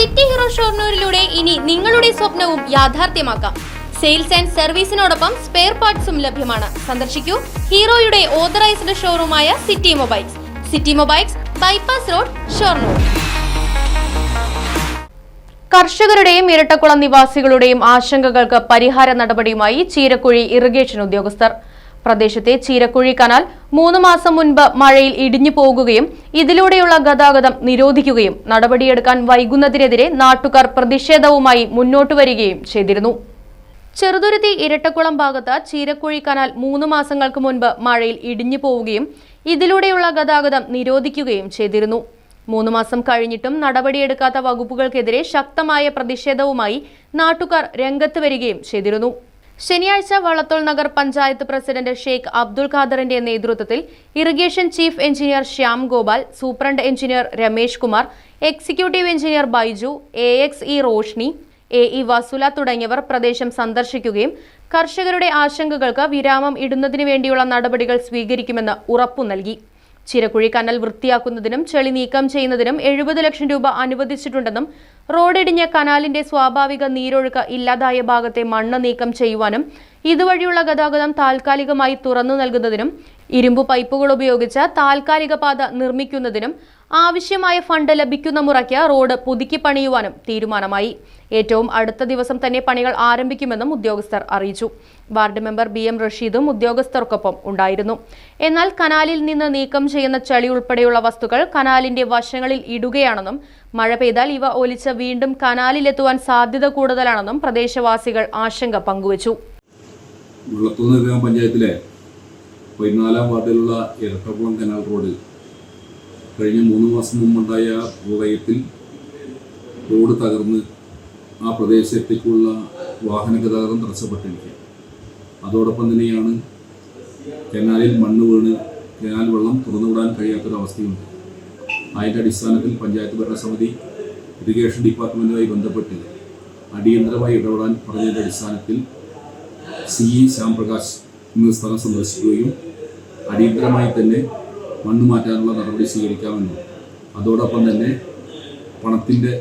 City hero ഷോർണൂരിലൂടെ ഇനി നിങ്ങളുടെ സ്വപ്നവും യാഥാർത്ഥ്യമാക്കാം. സെയിൽസ് ആൻഡ് സർവീസിനോടൊപ്പം സ്പെയർ പാർട്സും ലഭ്യമാണ്. സന്ദർശിക്കൂ ഹീറോയുടെ authorised ഷോറൂമായ city mobiles. City mobiles bypass road Shoranur. കർഷകരുടെയും ഇരട്ടക്കുളം നിവാസികളുടെയും ആശങ്കകൾക്ക് പരിഹാര നടപടിയുമായി ചീരക്കുഴി ഇറിഗേഷൻ ഉദ്യോഗസ്ഥർ. പ്രദേശത്തെ ചീരക്കുഴി കനാൽ മൂന്ന് മാസം മുൻപ് മഴയിൽ ഇടിഞ്ഞു പോകുകയും ഇതിലൂടെയുള്ള ഗതാഗതം നിരോധിക്കുകയും നടപടിയെടുക്കാൻ വൈകുന്നതിനെതിരെ നാട്ടുകാർ പ്രതിഷേധവുമായി മുന്നോട്ടു വരികയും ചെയ്തിരുന്നു. ചെറുതുരുത്തി ഇരട്ടക്കുളം ഭാഗത്ത് ചീരക്കുഴി കനാൽ മൂന്ന് മാസങ്ങൾക്ക് മുൻപ് മഴയിൽ ഇടിഞ്ഞു പോവുകയും ഇതിലൂടെയുള്ള ഗതാഗതം നിരോധിക്കുകയും ചെയ്തിരുന്നു. മൂന്ന് മാസം കഴിഞ്ഞിട്ടും നടപടിയെടുക്കാത്ത വകുപ്പുകൾക്കെതിരെ ശക്തമായ പ്രതിഷേധവുമായി നാട്ടുകാർ രംഗത്ത് വരികയും ചെയ്തിരുന്നു. ശനിയാഴ്ച വളത്തോൾ നഗർ പഞ്ചായത്ത് പ്രസിഡന്റ് ഷെയ്ഖ് അബ്ദുൾ ഖാദറിന്റെ നേതൃത്വത്തിൽ irrigation chief engineer Shyam Gopal superintendent engineer Ramesh Kumar executive engineer Baiju A X E Roshni A E Vasula തുടങ്ങിയവർ പ്രദേശം സന്ദർശിക്കുകയും കർഷകരുടെ ആശങ്കകൾക്ക് വിരാമം ഇടുന്നതിനു വേണ്ടിയുള്ള നടപടികൾ സ്വീകരിക്കുമെന്ന് ഉറപ്പു നൽകി. ചിരക്കുഴി കനൽ വൃത്തിയാക്കുന്നതിനും ചെളി നീക്കം ചെയ്യുന്നതിനും എഴുപത് ലക്ഷം രൂപ അനുവദിച്ചിട്ടുണ്ടെന്നും റോഡിടിഞ്ഞ കനാലിന്റെ സ്വാഭാവിക നീരൊഴുക്ക് ഇല്ലാതായ ഭാഗത്തെ മണ്ണ് നീക്കം ചെയ്യുവാനും ഇതുവഴിയുള്ള ഗതാഗതം താൽക്കാലികമായി തുറന്നു നൽകുന്നതിനും ഇരുമ്പു പൈപ്പുകൾ ഉപയോഗിച്ച് താൽക്കാലിക പാത നിർമ്മിക്കുന്നതിനും ആവശ്യമായ ഫണ്ട് ലഭിക്കുന്ന മുറയ്ക്ക് റോഡ് പുതുക്കി പണിയുവാനും തീരുമാനമായി. ഏറ്റവും അടുത്ത ദിവസം തന്നെ പണികൾ ആരംഭിക്കുമെന്നും ഉദ്യോഗസ്ഥർ അറിയിച്ചു. വാർഡ് മെമ്പർ ബി എം റഷീദും ഉദ്യോഗസ്ഥർക്കൊപ്പം ഉണ്ടായിരുന്നു. എന്നാൽ കനാലിൽ നിന്ന് നീക്കം ചെയ്യുന്ന ചളി ഉൾപ്പെടെയുള്ള വസ്തുക്കൾ കനാലിന്റെ വശങ്ങളിൽ ഇടുകയാണെന്നും മഴ പെയ്താൽ ഇവ ഒലിച്ച് വീണ്ടും കനാലിലെത്തുവാൻ സാധ്യത കൂടുതലാണെന്നും പ്രദേശവാസികൾ ആശങ്ക പങ്കുവച്ചു. പഞ്ചായത്തിലെ പതിനാലാം വാർഡിലുള്ള ഇരട്ടക്കുളം കനാൽ റോഡ് കഴിഞ്ഞ മൂന്ന് മാസം മുമ്പുണ്ടായ പ്രളയത്തിൽ റോഡ് തകർന്ന് ആ പ്രദേശത്തേക്കുള്ള വാഹന ഗതാഗതം തടസ്സപ്പെട്ടിരിക്കുക അതോടൊപ്പം തന്നെയാണ് കനാലിൽ മണ്ണ് വീണ് കനാൽ വെള്ളം തുറന്നുവിടാൻ കഴിയാത്തൊരവസ്ഥയുണ്ട്. അതിന്റെ അടിസ്ഥാനത്തിൽ പഞ്ചായത്ത് ഭരണസമിതി ഇറിഗേഷൻ ഡിപ്പാർട്ട്മെന്റുമായി ബന്ധപ്പെട്ട് അടിയന്തരമായി ഇടപെടാൻ പറഞ്ഞതിന്റെ അടിസ്ഥാനത്തിൽ സി ഇ ശ്യാംപ്രകാശ് എന്ന സ്ഥലം സന്ദർശിക്കുകയും അടിയന്തരമായി തന്നെ മണ്ണ് മാറ്റാനുള്ള നടപടി സ്വീകരിക്കാമെന്നും അതോടൊപ്പം തന്നെ പണത്തിന്റെ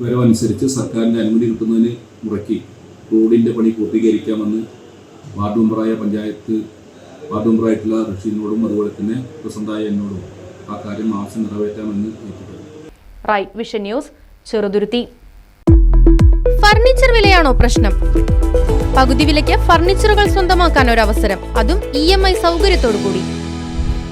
വരവനുസരിച്ച് സർക്കാരിന്റെ അനുമതി കിട്ടുന്നതിന് മുറക്കി റോഡിന്റെ പണി പൂർത്തീകരിക്കാമെന്ന് വാർഡ് മെമ്പറായ പഞ്ചായത്ത് വാർഡ് മെമ്പറായിട്ടുള്ള ഋഷിനോടും അതുപോലെ തന്നെ പ്രസന്തായ എന്നോടും ആ കാര്യം ആവശ്യം നിറവേറ്റാമെന്ന് right vision news Cheruthuruthy. Furniture വിലയാണോ പ്രശ്നം? പകുതി വിലയ്ക്ക് ഫർണിച്ചറുകൾ സ്വന്തമാക്കാൻ ഒരു അവസരം അതും ഇ എം ഐ സൗകര്യത്തോടു കൂടി